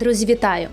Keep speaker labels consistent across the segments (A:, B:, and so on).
A: Друзі, вітаю!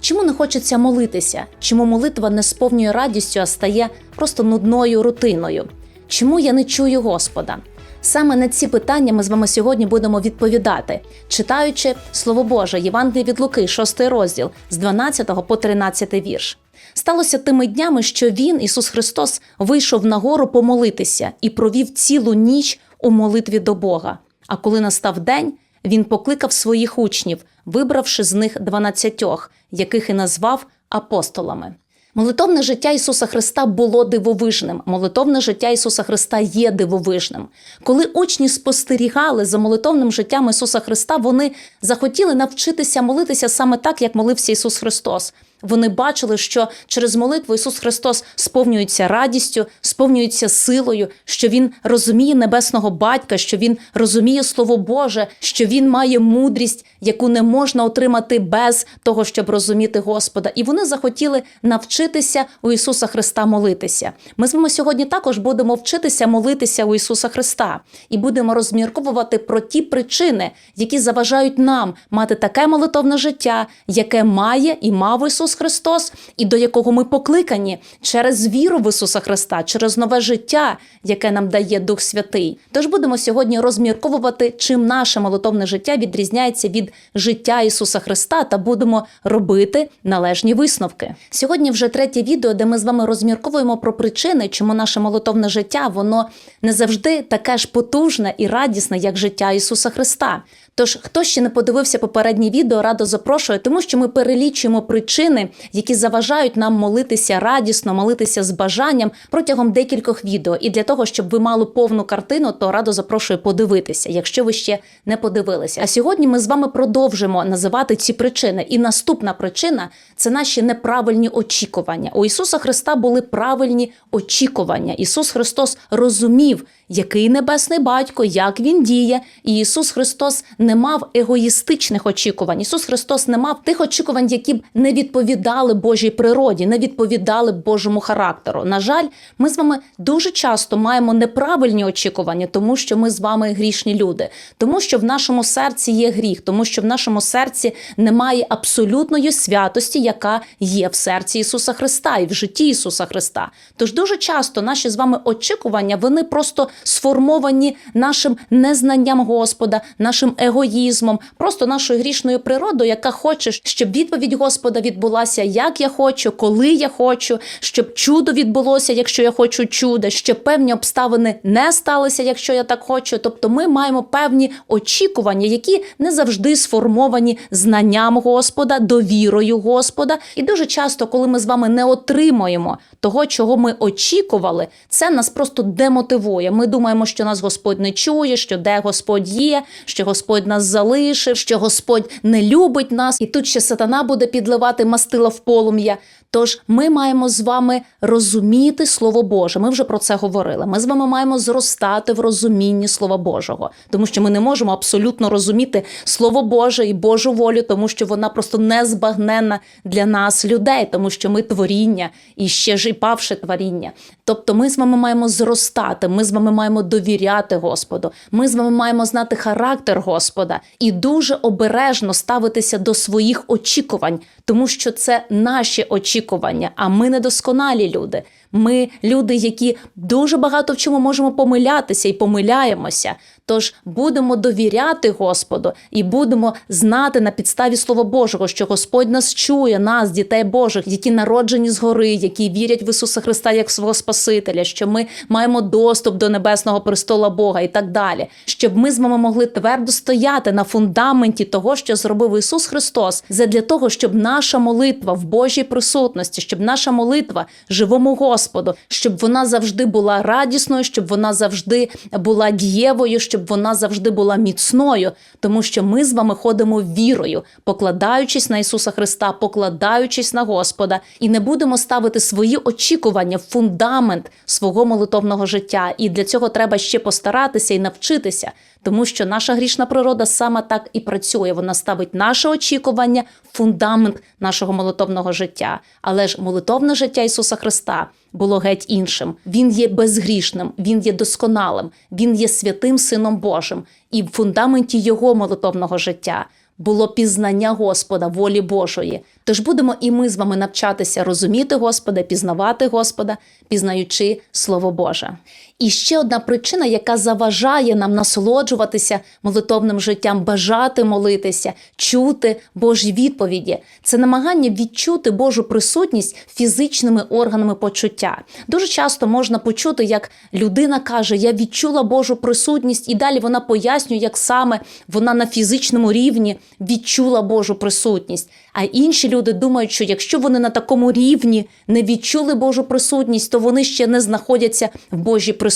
A: Чому не хочеться молитися? Чому молитва не сповнює радістю, а стає просто нудною рутиною? Чому я не чую Господа? Саме на ці питання ми з вами сьогодні будемо відповідати, читаючи Слово Боже, Євангеліє від Луки, 6 розділ з 12 по 13 вірш. Сталося тими днями, що він, Ісус Христос, вийшов на гору помолитися і провів цілу ніч у молитві до Бога. А коли настав день, він покликав своїх учнів, вибравши з них дванадцятьох, яких і назвав апостолами. Молитовне життя Ісуса Христа було дивовижним. Молитовне життя Ісуса Христа є дивовижним. Коли учні спостерігали за молитовним життям Ісуса Христа, вони захотіли навчитися молитися саме так, як молився Ісус Христос. Вони бачили, що через молитву Ісус Христос сповнюється радістю, сповнюється силою, що Він розуміє небесного батька, що Він розуміє Слово Боже, що Він має мудрість, яку не можна отримати без того, щоб розуміти Господа. І вони захотіли навчитися у Ісуса Христа молитися. Ми з вами сьогодні також будемо вчитися молитися у Ісуса Христа і будемо розмірковувати про ті причини, які заважають нам мати таке молитовне життя, яке має і мав Ісус Христос, і до якого ми покликані через віру в Ісуса Христа, через нове життя, яке нам дає Дух Святий. Тож будемо сьогодні розмірковувати, чим наше молитовне життя відрізняється від життя Ісуса Христа, та будемо робити належні висновки. Сьогодні вже третє відео, де ми з вами розмірковуємо про причини, чому наше молитовне життя воно не завжди таке ж потужне і радісне, як життя Ісуса Христа. Тож, хто ще не подивився попереднє відео, радо запрошую, тому що ми перелічуємо причини, які заважають нам молитися радісно, молитися з бажанням протягом декількох відео. І для того, щоб ви мали повну картину, то радо запрошую подивитися, якщо ви ще не подивилися. А сьогодні ми з вами продовжимо називати ці причини. І наступна причина це наші неправильні очікування. У Ісуса Христа були правильні очікування. Ісус Христос розумів, який небесний батько, як він діє, і Ісус Христос не мав егоїстичних очікувань. Ісус Христос не мав тих очікувань, які б не відповідали Божій природі, не відповідали Божому характеру. На жаль, ми з вами дуже часто маємо неправильні очікування, тому що ми з вами грішні люди, тому що в нашому серці є гріх, тому що в нашому серці немає абсолютної святості, яка є в серці Ісуса Христа і в житті Ісуса Христа. Тож дуже часто наші з вами очікування вони просто сформовані нашим незнанням Господа, нашим егоїзмом, просто нашою грішною природою, яка хоче, щоб відповідь Господа відбулася, як я хочу, коли я хочу, щоб чудо відбулося, якщо я хочу чуда, щоб певні обставини не сталися, якщо я так хочу. Тобто, ми маємо певні очікування, які не завжди сформовані знанням Господа, довірою Господа. І дуже часто, коли ми з вами не отримуємо того, чого ми очікували, це нас просто демотивує. Ми думаємо, що нас Господь не чує, що де Господь є, що Господь нас залишив, що Господь не любить нас, і тут ще сатана буде підливати мастила в полум'я. Тож ми маємо з вами розуміти Слово Боже. Ми вже про це говорили. Ми з вами маємо зростати в розумінні Слова Божого, тому що ми не можемо абсолютно розуміти Слово Боже і Божу волю, тому що вона просто незбагненна для нас, людей, тому що ми творіння і ще ж і павше творіння. Тобто, ми з вами маємо зростати, ми з вами маємо довіряти Господу. Ми з вами маємо знати характер Господа і дуже обережно ставитися до своїх очікувань, тому що це наші очікування, а ми недосконалі люди. Ми люди, які дуже багато в чому можемо помилятися і помиляємося. Тож будемо довіряти Господу і будемо знати на підставі Слова Божого, що Господь нас чує, нас, дітей Божих, які народжені згори, які вірять в Ісуса Христа як свого Спасителя, що ми маємо доступ до небесного престола Бога і так далі, щоб ми з вами могли твердо стояти на фундаменті того, що зробив Ісус Христос, задля того, щоб наша молитва в Божій присутності, щоб наша молитва живому Господу, щоб вона завжди була радісною, щоб вона завжди була дієвою, щоб вона завжди була міцною, тому що ми з вами ходимо вірою, покладаючись на Ісуса Христа, покладаючись на Господа, і не будемо ставити свої очікування в фундамент свого молитовного життя. І для цього треба ще постаратися і навчитися, тому що наша грішна природа саме так і працює. Вона ставить наше очікування в фундамент нашого молитовного життя. Але ж молитовне життя Ісуса Христа було геть іншим. Він є безгрішним, він є досконалим, він є святим Сином Божим. І в фундаменті його молитовного життя було пізнання Господа, волі Божої. Тож будемо і ми з вами навчатися розуміти Господа, пізнавати Господа, пізнаючи Слово Боже. І ще одна причина, яка заважає нам насолоджуватися молитовним життям, бажати молитися, чути Божі відповіді, це намагання відчути Божу присутність фізичними органами почуття. Дуже часто можна почути, як людина каже: Я відчула Божу присутність, і далі вона пояснює, як саме вона на фізичному рівні відчула Божу присутність. А інші люди думають, що якщо вони на такому рівні не відчули Божу присутність, то вони ще не знаходяться в Божій присутності.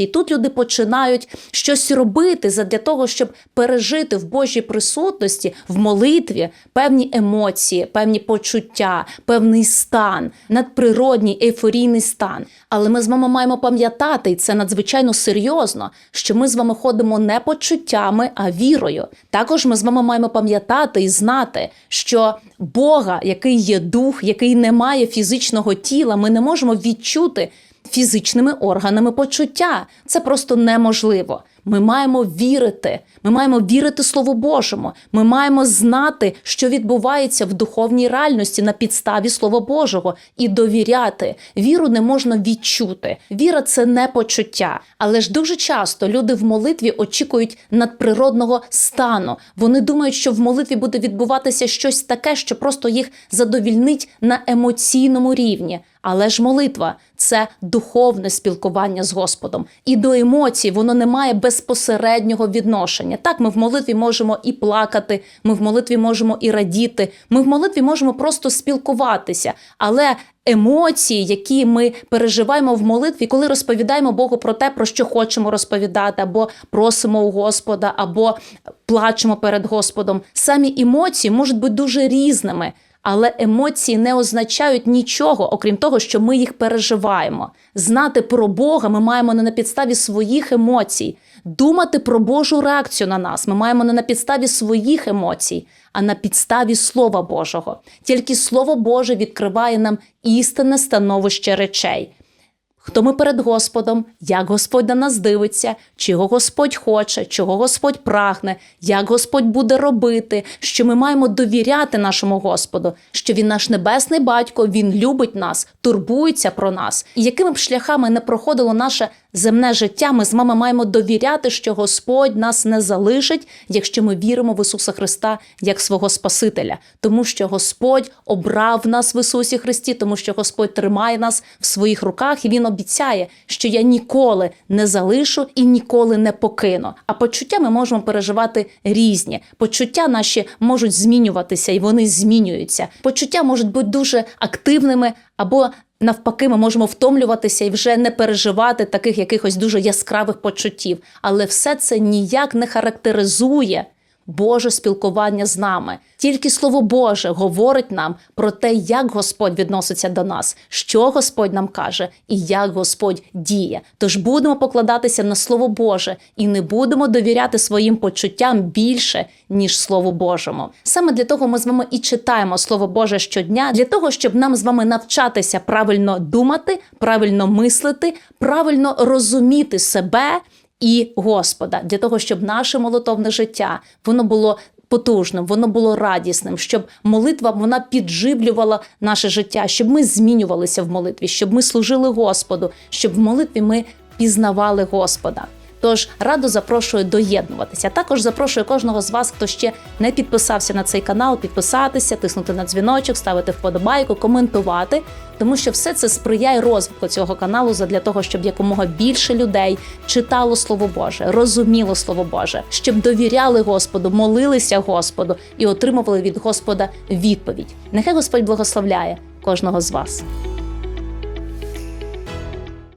A: І тут люди починають щось робити для того, щоб пережити в Божій присутності, в молитві певні емоції, певні почуття, певний стан, надприродній ейфорійний стан. Але ми з вами маємо пам'ятати, і це надзвичайно серйозно, що ми з вами ходимо не почуттями, а вірою. Також ми з вами маємо пам'ятати і знати, що Бога, який є дух, який не має фізичного тіла, ми не можемо відчути фізичними органами почуття. Це просто неможливо. Ми маємо вірити. Ми маємо вірити Слову Божому. Ми маємо знати, що відбувається в духовній реальності на підставі Слова Божого, і довіряти. Віру не можна відчути. Віра це не почуття. Але ж дуже часто люди в молитві очікують надприродного стану. Вони думають, що в молитві буде відбуватися щось таке, що просто їх задовільнить на емоційному рівні. Але ж молитва це духовне спілкування з Господом. І до емоцій воно не має безпосереднього відношення. Так, ми в молитві можемо і плакати, ми в молитві можемо і радіти, ми в молитві можемо просто спілкуватися. Але емоції, які ми переживаємо в молитві, коли розповідаємо Богу про те, про що хочемо розповідати, або просимо у Господа, або плачемо перед Господом, самі емоції можуть бути дуже різними. Але емоції не означають нічого, окрім того, що ми їх переживаємо. Знати про Бога ми маємо не на підставі своїх емоцій. Думати про Божу реакцію на нас ми маємо не на підставі своїх емоцій, а на підставі Слова Божого. Тільки Слово Боже відкриває нам істинне становище речей. Хто ми перед Господом, як Господь на нас дивиться, чого Господь хоче, чого Господь прагне, як Господь буде робити, що ми маємо довіряти нашому Господу, що Він наш небесний батько, Він любить нас, турбується про нас. І якими б шляхами не проходило наше земне життя, ми з вами маємо довіряти, що Господь нас не залишить, якщо ми віримо в Ісуса Христа як свого Спасителя, тому що Господь обрав нас в Ісусі Христі, тому що Господь тримає нас в своїх руках, і Він обіцяє, що я ніколи не залишу і ніколи не покину. А почуття ми можемо переживати різні. Почуття наші можуть змінюватися, і вони змінюються. Почуття можуть бути дуже активними або Навпаки, ми можемо втомлюватися і вже не переживати таких якихось дуже яскравих почуттів. Але все це ніяк не характеризує Боже спілкування з нами. Тільки Слово Боже говорить нам про те, як Господь відноситься до нас, що Господь нам каже і як Господь діє. Тож будемо покладатися на Слово Боже і не будемо довіряти своїм почуттям більше, ніж Слову Божому. Саме для того ми з вами і читаємо Слово Боже щодня, для того, щоб нам з вами навчатися правильно думати, правильно мислити, правильно розуміти себе і Господа для того, щоб наше молитовне життя воно було. Потужним, воно було радісним, щоб молитва вона підживлювала наше життя, щоб ми змінювалися в молитві, щоб ми служили Господу, щоб в молитві ми пізнавали Господа. Тож радо запрошую доєднуватися. Також запрошую кожного з вас, хто ще не підписався на цей канал, підписатися, тиснути на дзвіночок, ставити вподобайку, коментувати, тому що все це сприяє розвитку цього каналу для того, щоб якомога більше людей читало Слово Боже, розуміло Слово Боже, щоб довіряли Господу, молилися Господу і отримували від Господа відповідь. Нехай Господь благословляє кожного з вас.